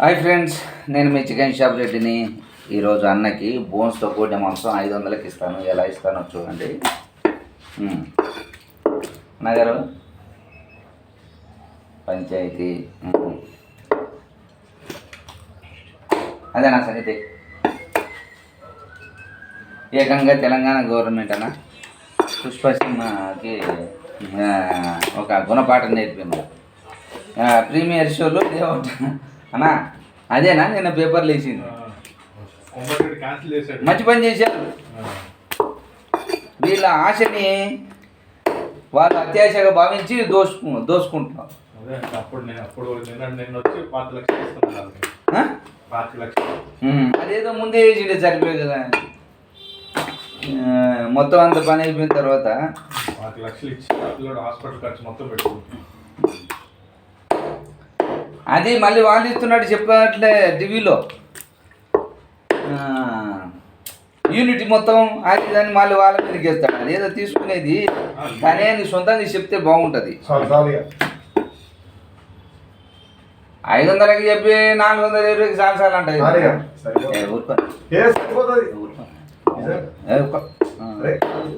Hi friends నేను మీ chicken shop రెడ్డిని. ఈరోజు అన్నకి బోన్స్తో కూడిన మాంసం ఐదు వందలకి ఇస్తాను. ఎలా ఇస్తానో చూడండి. నగరు పంచాయతీ. అదేనా అదే నా సంగతి. ఏకంగా తెలంగాణ గవర్నమెంట్ అన్న పుష్ప సినిమాకి ఒక గుణపాఠం నేర్పింది. ప్రీమియర్ షోలో ఏమంట అన్నా అదేనా నిన్న పేపర్లు వేసింది మంచి పని చేశారు. వీళ్ళ ఆశని వాళ్ళు అత్యాశగా భావించి దోసుకు దోసుకుంటున్నారు అదేదో ముందే వేసిండే సరిపోయి కదా మొత్తం అంత పని అయిపోయిన తర్వాత లక్షలు ఇచ్చి హాస్పిటల్ ఖర్చు మొత్తం పెట్టుకుంటాం అది మళ్ళీ వాళ్ళు ఇస్తున్నట్టు చెప్పట్లే టీవీలో. యూనిట్ మొత్తం అది దాన్ని మళ్ళీ వాళ్ళ మీదకి వేస్తాడు. అదేదో తీసుకునేది. కానీ నీ సొంతంగా చెప్తే బాగుంటుంది. ఐదు వందలకి చెప్పి నాలుగు వందల ఇరవైకి చాలు.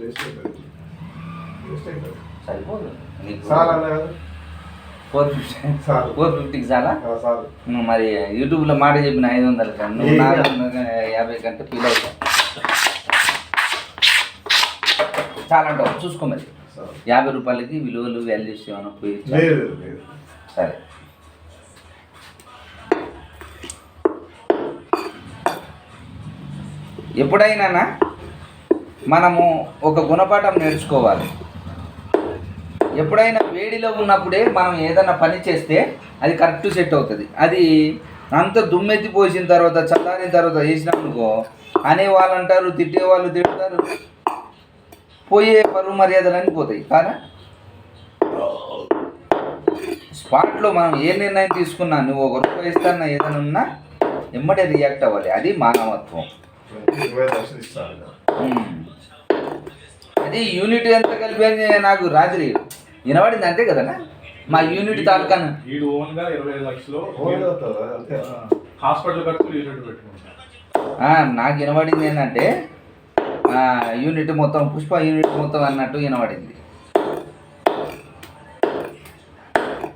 వేస్ట్ అయిపోయింది. సరిపోదు నీకు చాలు అన్న కదా? Four fifty. ఫోర్ ఫిఫ్టీకి చాలా. నువ్వు మరి యూట్యూబ్లో మాట చెప్పిన ఐదు వందలు కానీ నువ్వు నాలుగు వందల యాభై కంటే ఫీల్ అవుతావు. చాలా అంటావు చూసుకో మరి. యాభై రూపాయలకి విలువలు వాల్యూస్ ఏమైనా పోయి సరే. ఎప్పుడైనా మనము ఒక గుణపాఠం నేర్చుకోవాలి. ఎప్పుడైనా వేడిలో ఉన్నప్పుడే మనం ఏదైనా పని చేస్తే అది కరెక్ట్ సెట్ అవుతుంది. అది అంత దుమ్మెత్తి పోసిన తర్వాత చల్లారిన తర్వాత వేసినామనుకో అనే వాళ్ళు అంటారు తిట్టే వాళ్ళు తిడతారు. పోయే పరువు మర్యాదలన్నీ పోతాయి. కానీ స్పాట్లో మనం ఏ నిర్ణయం తీసుకున్నా నువ్వు ఒక రూపాయి ఇస్తానా ఏదైనా ఉన్నా ఎమ్మటే రియాక్ట్ అవ్వాలి. అది మానవత్వం. అది యూనిట్ ఎంత కలిపి నాకు రాత్రి. వినబడింది అంతే కదనా మా యూనిట్ వీడు ఓన్గా ఇరవై లక్షలు ఆ, హాస్పిటల్ ఖర్చులు యూనిట్ పెట్టుకుంటాం. ఆ, నాకు వినబడింది ఏంటంటే ఆ, యూనిట్ మొత్తం పుష్ప యూనిట్ మొత్తం అన్నట్టు వినబడింది.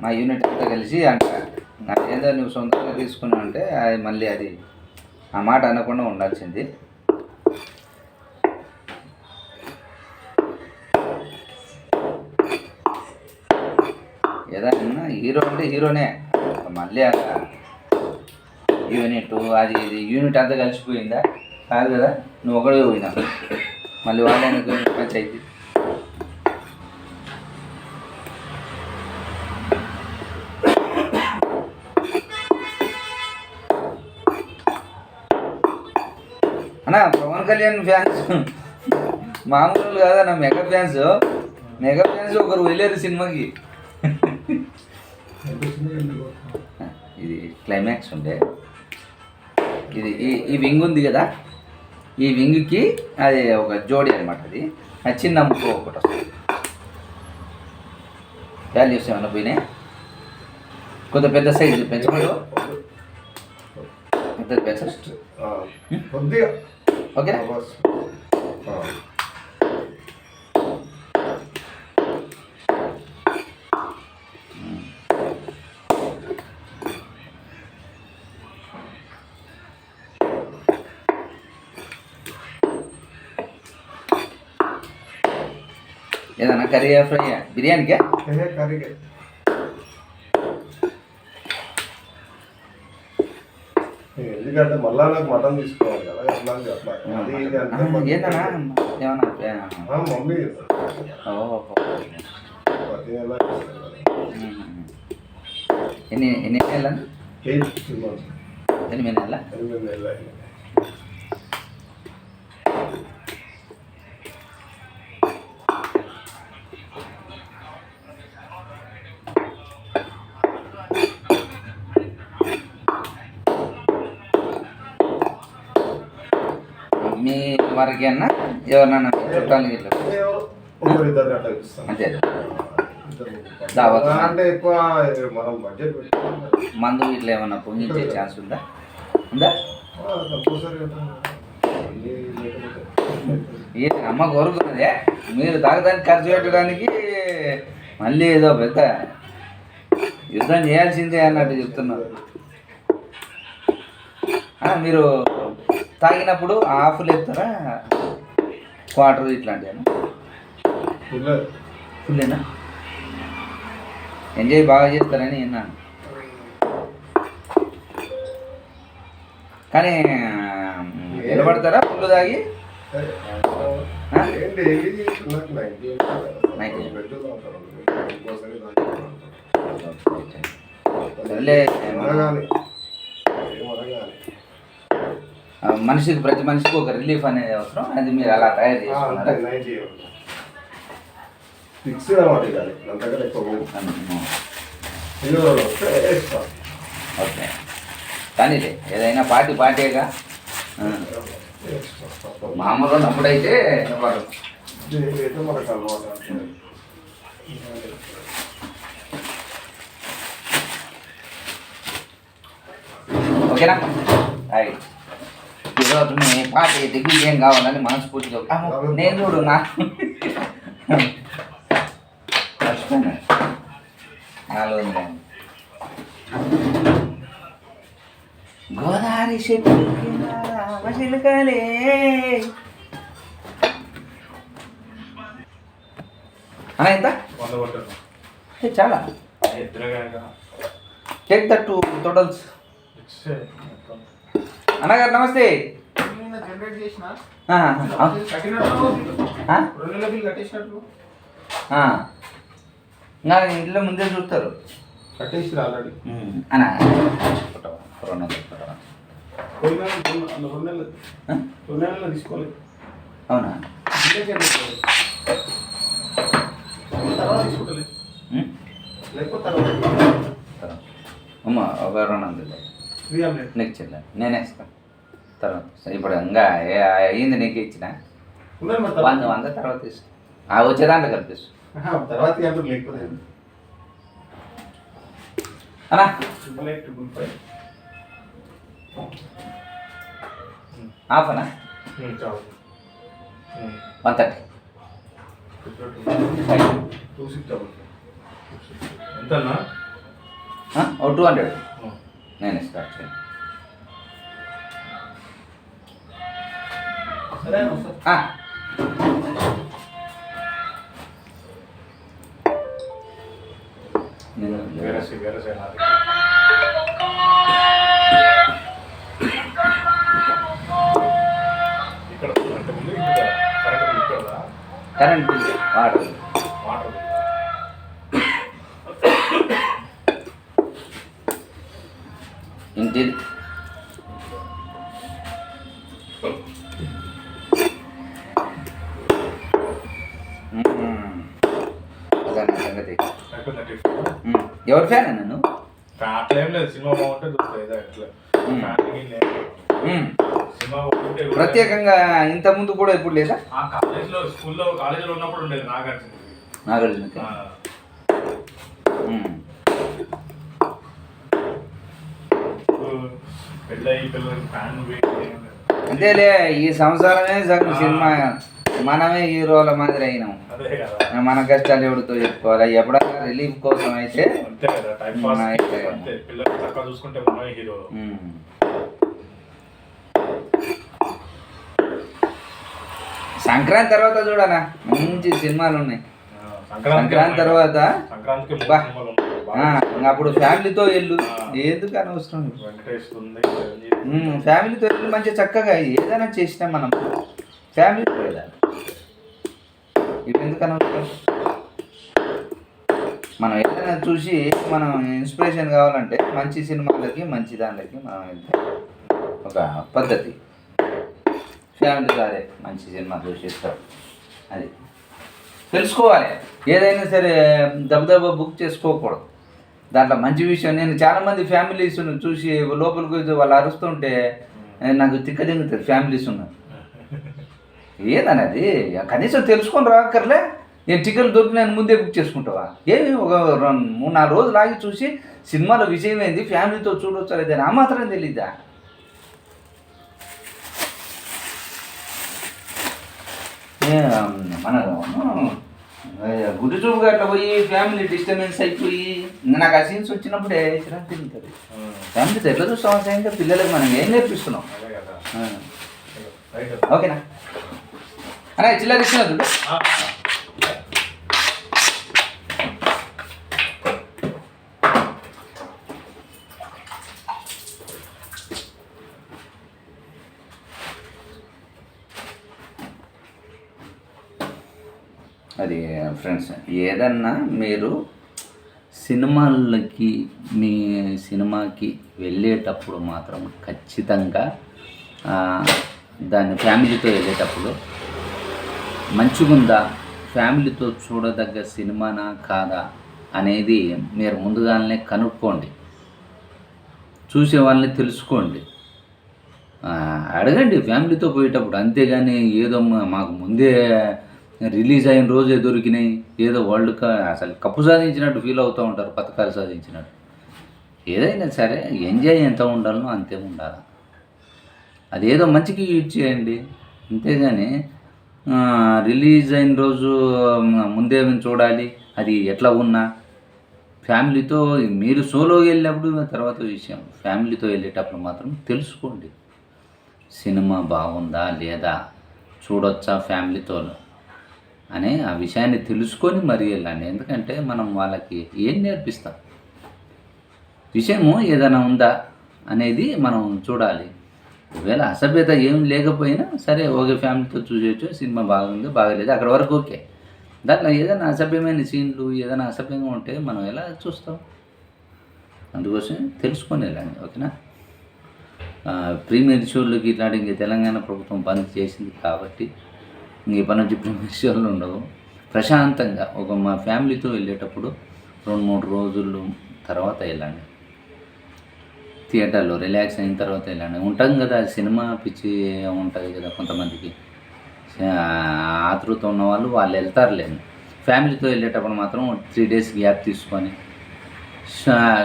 మా యూనిట్ అంతా కలిసి అంట ఏదో నువ్వు సొంతంగా తీసుకున్నావు అంటే అది మళ్ళీ అది ఆ మాట అనకుండా ఉండాల్సింది. హీరో అంటే హీరోనే. మళ్ళీ అక్కడ యూనిట్ అది ఇది యూనిట్ అంతా కలిసిపోయిందా? కాదు కదా నువ్వు ఒకడే పోయినా. మళ్ళీ వాళ్ళని పంచాయతీ అన్నా పవన్ కళ్యాణ్ ఫ్యాన్స్. మామూలు కాదన్నా మెగా ఫ్యాన్స్. మెగా ఫ్యాన్స్ ఒకరు వెళ్ళారు సినిమాకి ఇది క్లైమాక్స్ ఉండే. ఇది ఈ ఈ వింగ్ ఉంది కదా? ఈ వింగ్కి అది ఒక జోడి అనమాట అది. చిన్న ముక్కు ఒకటి వస్తుంది. వాల్యూస్ ఏమైనా పోయినాయి? కొంత పెద్ద సైజు పెంచమడు పెద్ద పెంచ ఆ, ఏదన్నా కర్రీ ఫ్రై బిర్యానీకే ఏ కర్రీకే. ఎందుకంటే మళ్ళా నాకు మటన్ తీసుకోవాలి కదా అట్లా అట్లా అది ఇది అంటే మరి- ఏందన్నా ఏమన్నా ఆ, మమ్మీ ఓహో ప్రతి నెల ఇస్తుంది కదా. ఎన్ని ఎన్ని నెలలు ఎయిట్ మంత్స్ ఎనిమిది నెలల ఎనిమిది నెలలు మీ వరకేనా ఎవరినన్నా ఇస్తాను అంతే దావత్. అంటే ఎక్కువ మనం బడ్జెట్ పెట్టుకోవాలి మందు ఇట్లా ఏమన్నా పొంగించే ఛాన్స్ ఉందా? ఉందా? అన్నీ ఏ అమ్మ కోరుకున్నదే? మీరు తాగడానికి ఖర్చు పెట్టడానికి మళ్ళీ ఏదో పెద్ద యుద్ధం చేయాల్సిందే అన్నట్టు చెప్తున్నారు. మీరు తాగినప్పుడు ఆఫ్లు ఎత్తారా క్వార్టర్ ఇట్లాంటివి ఫుల్లేనా? ఎంజాయ్ బాగా చేస్తారని విన్నాను. కానీ నిలబడతారా ఫుల్ తాగి? సర్లే మనిషికి ప్రతి మనిషికి ఒక రిలీఫ్ అనేది అవసరం. అది మీరు అలా తయారు చేసుకున్నారా. ఫిక్స్డ్ ఎక్కువ వస్తే వేస్తాం. ఓకే. కానీలే ఏదైనా పార్టీ పార్టీగా. మామూలు ఉన్నప్పుడైతే. ఓకేనా? హాయ్. ఈరోజు మీ పార్టీ దిగ్విజయం కావాలని మనస్ఫూర్తిగా నేను చూడు నా నాలుగు గోదావరి ఎంత? చాలా. టేక్ దట్ టు టోటల్స్ అన్నగారు నమస్తే. ఇంకా ఇంట్లో ముందే చూస్తారు. కట్టేసి ఆల్రెడీ అనా. రెండు నెలలు? రెండు నెలలు తీసుకోలేదు అవునా. అమ్మ ఒక రెండు వందలు. త్రీ హండ్రెడ్ నీకు చెల్లి. నేనే ఇస్తాను తర్వాత ఇప్పుడు ఇంకా అయ్యింది నీకు ఇచ్చిన? వంద తర్వాత. వంద తర్వాత ఇస్తా. ఆ వచ్చే దాంట్లో కల్పిస్తు తర్వాత అన్నా. హాఫ్ అనా చాలు. One thirty. Two hundred. నేను ఇస్తాను ఇక్కడ ఇక్కడ కరెంట్ బిల్ వాటర్ ఎవరి ఫ్యాన్ నన్ను? అట్లా లేదు సినిమా బాగుంటే అట్లా. సినిమా బాగుంటే ప్రత్యేకంగా ఇంత ముందు కూడా ఎప్పుడు లేదా? ఆ కాలేజ్లో స్కూల్లో కాలేజీలో ఉన్నప్పుడు ఉండేది నాగార్జున. ఇప్పుడు లేదు. అంతేలే ఈ సంవత్సరమే సగం సినిమా మనమే హీరోల మాదిరి అయినాం. మన కష్టాలు ఎవరితో చెప్పుకోవాలి? ఎప్పుడైనా రిలీఫ్ కోసం అయితే. సంక్రాంతి తర్వాత చూడనా? మంచి సినిమాలు ఉన్నాయి. సంక్రాంతి తర్వాత? అప్పుడు ఫ్యామిలీతో వెళ్ళు. ఎందుకు అనవసరం? ఫ్యామిలీతో వెళ్ళి మంచిగా చక్కగా. ఏదైనా చేసినా మనం ఫ్యామిలీతో వెళ్ళాలి. ఇప్పుడు మనం ఏదైనా చూసి మనం ఇన్స్పిరేషన్ కావాలంటే మంచి సినిమాలకి మంచి దానికి మనం ఒక పద్ధతి. ఫ్యామిలీ సరే మంచి సినిమా చూసి ఇస్తాం అది తెలుసుకోవాలి. ఏదైనా సరే దబదబ బుక్ చేసుకోకూడదు. దాంట్లో మంచి విషయం నేను చాలామంది ఫ్యామిలీస్ చూసి లోపలికి వాళ్ళు అరుస్తుంటే నాకు తిక్కదింగుతుంది ఫ్యామిలీస్ ఉన్నారు. ఏదన్నది? కనీసం తెలుసుకొని రాకర్లే నేను టికెట్ దొరికినాను ముందే బుక్ చేసుకుంటావా? ఏమి? ఒక మూడు నాలుగు రోజులు ఆగి చూసి సినిమాలో విషయం ఏంది ఫ్యామిలీతో చూడొచ్చా లేదా ఆ మాత్రం తెలీదా? మన గుడ్డు చూపుగా అట్లా పోయి ఫ్యామిలీ డిస్టర్బెన్స్ అయిపోయి నాకు ఆ సీన్స్ వచ్చినప్పుడే చిరాకు తింటుంది ఫ్యామిలీతో ఎట్లా చూస్తాం? సాయంత్రం పిల్లలకు మనం ఏం నేర్పిస్తున్నాం? ఓకేనా? అన్నా చిల్లర ఇచ్చిన చూడు అది ఫ్రెండ్స్ ఏదన్నా మీరు సినిమాలకి మీ సినిమాకి వెళ్ళేటప్పుడు మాత్రం ఖచ్చితంగా దాన్ని ఫ్యామిలీతో వెళ్ళేటప్పుడు మంచిగుందా? ఫ్యామిలీతో చూడదగ్గ సినిమానా కాదా? అనేది మీరు ముందుగానే కనుక్కోండి. చూసే వాళ్ళని తెలుసుకోండి అడగండి ఫ్యామిలీతో పోయేటప్పుడు. అంతేగాని ఏదో మా- మాకు ముందే రిలీజ్ అయిన రోజే దొరికినాయి. ఏదో వరల్డ్ కప్ అసలు కప్పు సాధించినట్టు ఫీల్ అవుతూ ఉంటారు పథకాలు సాధించినట్టు. ఏదైనా సరే ఎంజాయ్ ఎంత ఉండాలనో అంతే ఉండాలి. అదేదో మంచికి యూజ్ చేయండి. అంతేగాని రిలీజ్ అయిన రోజు మ- ముందే చూడాలి. అది ఎట్లా ఉన్నా. ఫ్యామిలీతో మీరు సోలోకి వెళ్ళినప్పుడు తర్వాత విషయం ఫ్యామిలీతో వెళ్ళేటప్పుడు మాత్రం తెలుసుకోండి. సినిమా బాగుందా లేదా? చూడొచ్చా ఫ్యామిలీతో? అనే ఆ విషయాన్ని తెలుసుకొని మరీ వెళ్ళండి. ఎందుకంటే మనం వాళ్ళకి ఏం నేర్పిస్తాం? విషయము ఏదైనా ఉందా? అనేది మనం చూడాలి. ఒకవేళ అసభ్యత ఏం లేకపోయినా సరే ఓకే ఫ్యామిలీతో చూసేయచ్చు సినిమా బాగుంది బాగలేదు అక్కడ వరకు ఓకే. దాంట్లో ఏదైనా అసభ్యమైన సీన్లు ఏదైనా అసభ్యంగా ఉంటే మనం ఎలా చూస్తాం? అందుకోసం తెలుసుకొని వెళ్ళండి ఓకేనా? ప్రీమియర్ షోలకి ఇట్లాంటి ఇంక తెలంగాణ ప్రభుత్వం బంద్ చేసింది కాబట్టి ఇంక ఇప్పటి నుంచి ప్రీమియర్ షోలు ఉండవు. ప్రశాంతంగా ఒక మా ఫ్యామిలీతో వెళ్ళేటప్పుడు రెండు మూడు రోజులు తర్వాత వెళ్ళండి. థియేటర్లో రిలాక్స్ అయిన తర్వాత వెళ్ళండి ఉంటాం కదా సినిమా పిచ్చి ఉంటుంది కదా కొంతమందికి. ఆతృత ఉన్న వాళ్ళు వాళ్ళు వెళ్తారులేండి ఫ్యామిలీతో వెళ్ళేటప్పుడు మాత్రం త్రీ డేస్ గ్యాప్ తీసుకొని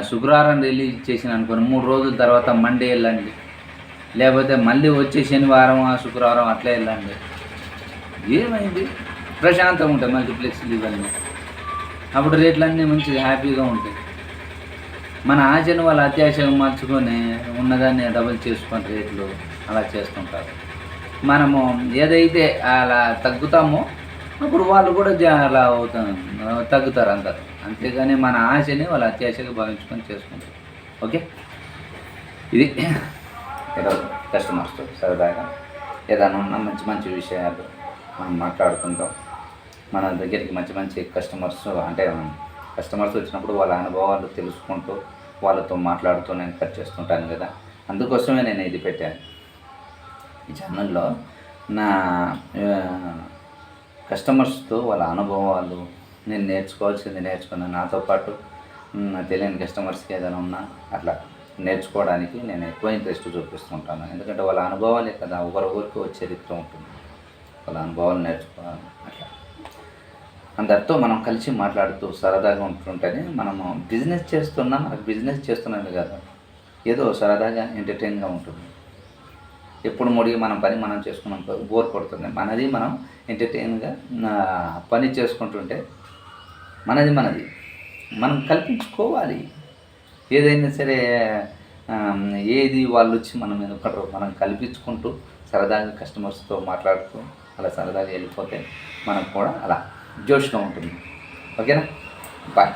శుక్రవారం రిలీజ్ చేసిన అనుకోని మూడు రోజుల తర్వాత మండే వెళ్ళండి. లేకపోతే మళ్ళీ వచ్చే శనివారం ఆ శుక్రవారం అట్లా వెళ్ళండి. ఏమైంది? ప్రశాంతంగా ఉంటాయి మల్టీప్లెక్స్లు ఇవన్నీ. అప్పుడు రేట్లన్నీ మంచిగా హ్యాపీగా ఉంటాయి. మన ఆశను వాళ్ళ అత్యాశగా మార్చుకొని ఉన్నదాన్ని డబుల్ చేసుకొని రేట్లు అలా చేస్తుంటారు. మనము ఏదైతే అలా తగ్గుతామో అప్పుడు వాళ్ళు కూడా అలా అవుతారు తగ్గుతారు అందరు. అంతేగాని మన ఆశని వాళ్ళు అత్యాశగా భావించుకొని చేసుకుంటారు. ఓకే? ఇది ఈరోజు కస్టమర్స్తో సరదాగా ఏదైనా ఉన్న మంచి మంచి విషయాలు మనం మాట్లాడుకుందాం మన దగ్గరికి మంచి మంచి కస్టమర్స్ అంటే కస్టమర్స్ వచ్చినప్పుడు వాళ్ళ అనుభవాలు తెలుసుకుంటూ వాళ్ళతో మాట్లాడుతూ నేను కట్ చేస్తుంటాను కదా. అందుకోసమే నేను ఇది పెట్టాను. ఈ ఛానల్లో నా కస్టమర్స్తో వాళ్ళ అనుభవాలు నేను నేర్చుకోవాల్సింది నేర్చుకున్నాను నాతో పాటు మ్, తెలియని కస్టమర్స్కి ఏదైనా ఉన్నా అట్లా నేర్చుకోవడానికి నేను ఎక్కువ ఇంట్రెస్ట్ చూపిస్తుంటాను ఎందుకంటే వాళ్ళ అనుభవాలే కదా ఒకరొకరికి వచ్చే చరిత్ర ఉంటుంది. వాళ్ళ అనుభవాలు నేర్చుకోవాలి. అట్లా. అందరితో మనం కలిసి మాట్లాడుతూ సరదాగా ఉంటుంటేనే మనము బిజినెస్ చేస్తున్నా మనకు బిజినెస్ చేస్తున్నది కదా. ఏదో సరదాగా ఎంటర్టైన్గా ఉంటుంది. ఎప్పుడు ముడిగి మనం పని మనం చేసుకున్నాం బోర్ కొడుతుంది. మనది మనం ఎంటర్టైన్గా పని చేసుకుంటుంటే మనది మనది. మనం కల్పించుకోవాలి. ఏదైనా సరే ఏది వాళ్ళు వచ్చి మనం ఎందుకంటారు మనం కల్పించుకుంటూ సరదాగా కస్టమర్స్తో మాట్లాడుతూ అలా సరదాగా వెళ్ళిపోతే మనకు కూడా అలా జోష్గా ఉంటుంది. ఓకేనా? బాయ్.